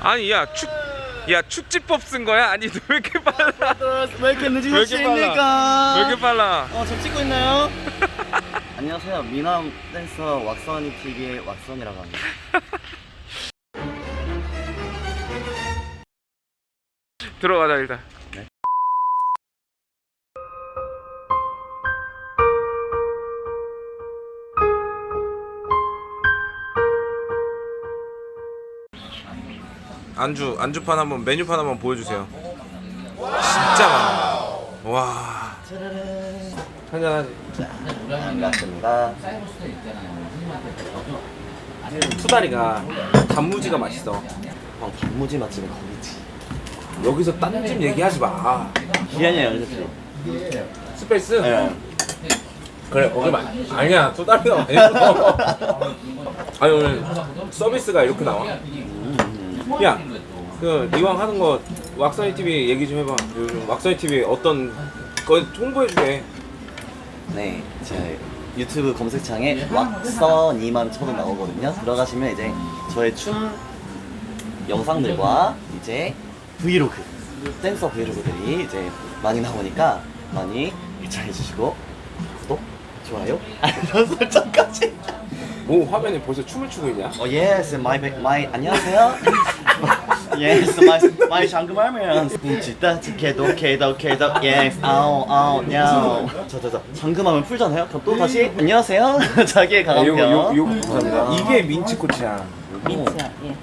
아니 야 축, 야 축지법 쓴 거야? 아니 너 왜 이렇게 빨라? 왜 이렇게 왜 이렇게 늦으셨습니까? 왜 이렇게 빨라? 어, 저 찍고 있나요? 안녕하세요. 미남 댄서 왁선이 TV의 왁선이라고 합니다. 들어가자 일단. 안주 안주판 한번 메뉴판 한번 보여주세요. 진짜 많아. 와. 한잔 하지. 반갑습니다. 투다리가 단무지가 맛있어. 형, 단무지 맛집은 거기지. 여기서 딴 집 얘기하지 마. 기한이 연습실. 스페이스? 네. 그래 거기 말 아니야 투다리가 맛있어. 아니 오늘 서비스가 이렇게 나와. 야, 그 이왕 하는 거 왁선이 TV 얘기 좀 해봐. 요즘 왁선이 TV 어떤 거 홍보해주게. 네, 제 유튜브 검색창에 왁선이만 쳐도 나오거든요. 들어가시면 이제 저의 춤 영상들과 이제 브이로그, 댄서 브이로그들이 이제 많이 나오니까 많이 입장해 주시고 구독, 좋아요, 알람 설정까지. 뭐 화면에 벌써 춤을 추고 있냐? 어, yes, my my 안녕하세요. Yes, my my 잠금하면 뭉치다 지켜도 개도 개도 yes, 아우 아우 냐우. 저저저 잠금하면 풀잖아요. 그럼 또 다시 안녕하세요. 자기의 아, 요거 강한편. 요, 요거 감사합니다. 이게 민치코치야. 민트야, 예.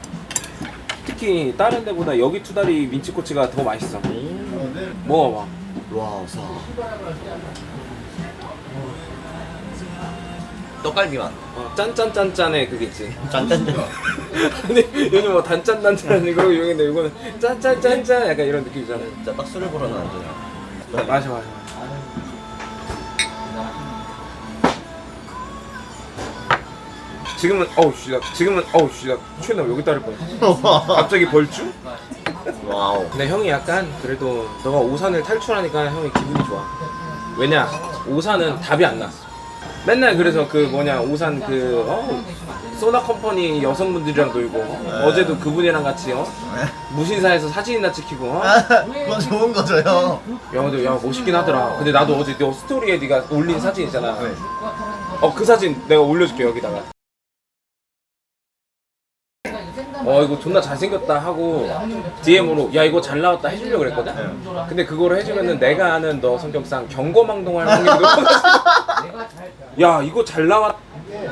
특히 다른 데보다 여기 투다리 민치코치가 더 맛있어. 먹어봐. 와우 사. 떡갈비만. 어, 짠짠짠짠의 그게 있지. 짠짠짠. 아니 요즘 뭐 단짠단짠 그러고 유행인데 이거는 짠짠짠짠 약간 이런 느낌이잖아. 진짜 딱 술을 부르는 안주야. 마셔 마셔. 지금은 어우 씨나 지금은 어우 씨나 취했나 여기 따를 뻔. 갑자기 벌주? 와우. 근데 형이 약간 그래도 너가 오산을 탈출하니까 형이 기분이 좋아. 왜냐 오산은 답이 안 났어. 맨날 그래서 그 뭐냐 오산 그 어, 소나 컴퍼니 여성분들이랑 놀고 어제도 그분이랑 같이 어? 무신사에서 사진이나 찍히고 어? 그건 좋은 거죠, 형. 야 근데 야 멋있긴 하더라. 근데 나도 어제 너 스토리에 네가 올린 사진 있잖아. 어그 사진 내가 올려줄게 여기다가. 어 이거 존나 잘생겼다 하고 DM으로 야 이거 잘 나왔다 해주려고 그랬거든? 근데 그거를 해주면은 내가 아는 너 성격상 경거망동할 확률이 높아가지고 야 이거 잘 나왔.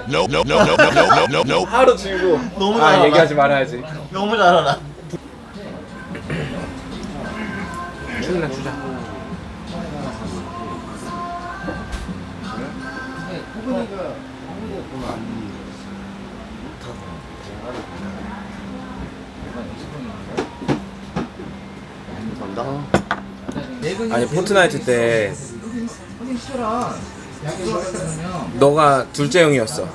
No, no, no, no, no, no, no, no. 하루 지우고. 너무 잘 아, 알아. 얘기하지 말아야지. 너무 잘 알아. 출나 주자. 아니 포트나이트 때 아, 너가 둘째 형이었어.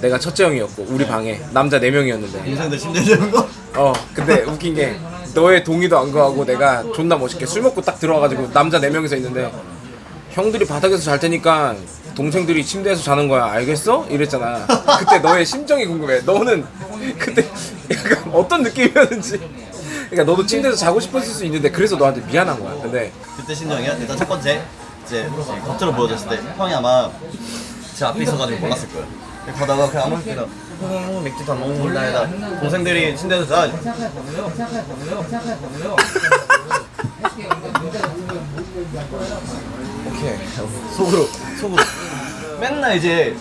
내가 첫째 형이었고 우리 방에 남자 4명이었는데. 인생들 침대 되는 거? 어 근데 웃긴 게 너의 동의도 안 구하고 내가 존나 멋있게 술 먹고 딱 들어와가지고 남자 4명이서 있는데 형들이 바닥에서 잘 테니까 동생들이 침대에서 자는 거야. 알겠어? 이랬잖아. 그때 너의 심정이 궁금해. 너는 그때 약간 어떤 느낌이었는지. 그러니까 너도 침대에서 자고 싶었을 수 있는데 그래서 너한테 미안한 거야. 근데 그때 심정이야? 일단 첫 번째 이제 겉으로 보여줬을 때 형이 아마 제 앞에 있어가지고 몰랐을 거예요. 가다가 그냥 아무 데나 음, 맥주도 안 먹는 몰라 해다 동생들이 침대에서 자. 오케이. 속으로 속으로. 맨날 이제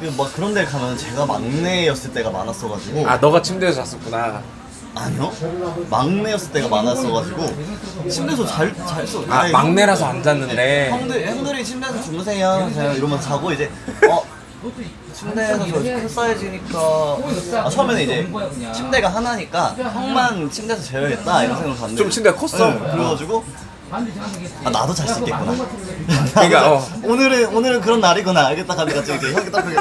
그막 그런 데 가면 제가 막내였을 때가 많았어가지고. 아 너가 침대에서 잤었구나 아니요 막내였을 때가 많았어가지고 침대에서 잘잘 써. 아 막내라서 안 잤는데 형들 형들이 침대에서 주무세요. 제가 이러면서 자고 이제 어 침대에서 저 큰 사이즈니까 아, 처음에는 이제 침대가 하나니까 형만 침대에서 재워야겠다 이런 생각을 갔는데 좀 침대가 컸어? 네, 그래가지고 아 나도 잘 수 있겠구나. 그러니까, 어. 오늘은 오늘은 그런 날이구나 알겠다 갑자기 이제 형이 딱 그게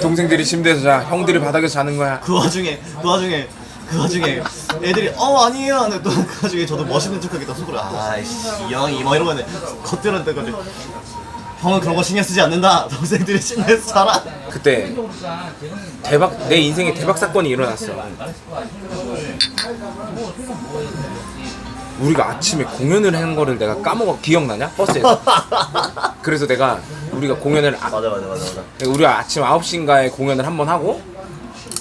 동생들이 침대에서 자 형들이 바닥에서 자는 거야 그 와중에 그 와중에 그 와중에 애들이 어 아니에요 하는데 또그 와중에 저도 멋있는 척하겠다 속으로 아이씨 이 형이 뭐 이러면 겉으로는 때까지 형은 그런 거 신경 쓰지 않는다. 동생들이 신나서 자라. 그때 대박 내 인생에 대박 사건이 일어났어. 우리가 아침에 공연을 한 거를 내가 까먹어 기억나냐 버스에서. 그래서 내가 우리가 공연을 아, 맞아 맞아 맞아 맞아. 우리가 아침 9시인가에 공연을 한 번 하고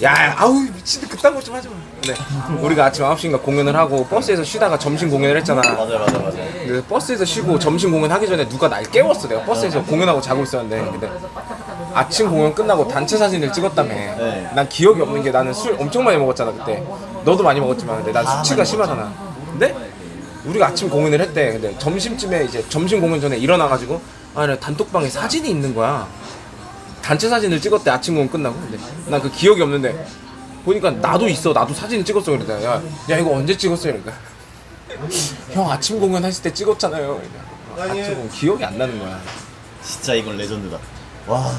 야 아우 미친 그딴 거 좀 하지 마. 근데 우리가 아침 9시인가 공연을 하고 버스에서 쉬다가 점심 공연을 했잖아. 맞아 맞아 맞아. 근데 버스에서 쉬고 점심 공연 하기 전에 누가 날 깨웠어. 내가 버스에서 공연하고 자고 있었는데 근데 아침 공연 끝나고 단체 사진을 찍었다며. 네. 난 기억이 없는 게 나는 술 엄청 많이 먹었잖아 그때. 너도 많이 먹었지만 근데 난 수치가 심하잖아. 근데 우리가 아침 공연을 했대. 근데 점심쯤에 이제 점심 공연 전에 일어나가지고 아, 나 단톡방에 사진이 있는 거야. 단체 사진을 찍었대 아침 공연 끝나고 근데 난 그 기억이 없는데 보니까 나도 있어 나도 사진 찍었어 그러다 야, 야 이거 언제 찍었어 이러니까 형 아침 공연 했을 때 찍었잖아요 그러니까. 아침 공연 기억이 안 나는 거야 진짜 이건 레전드다. 와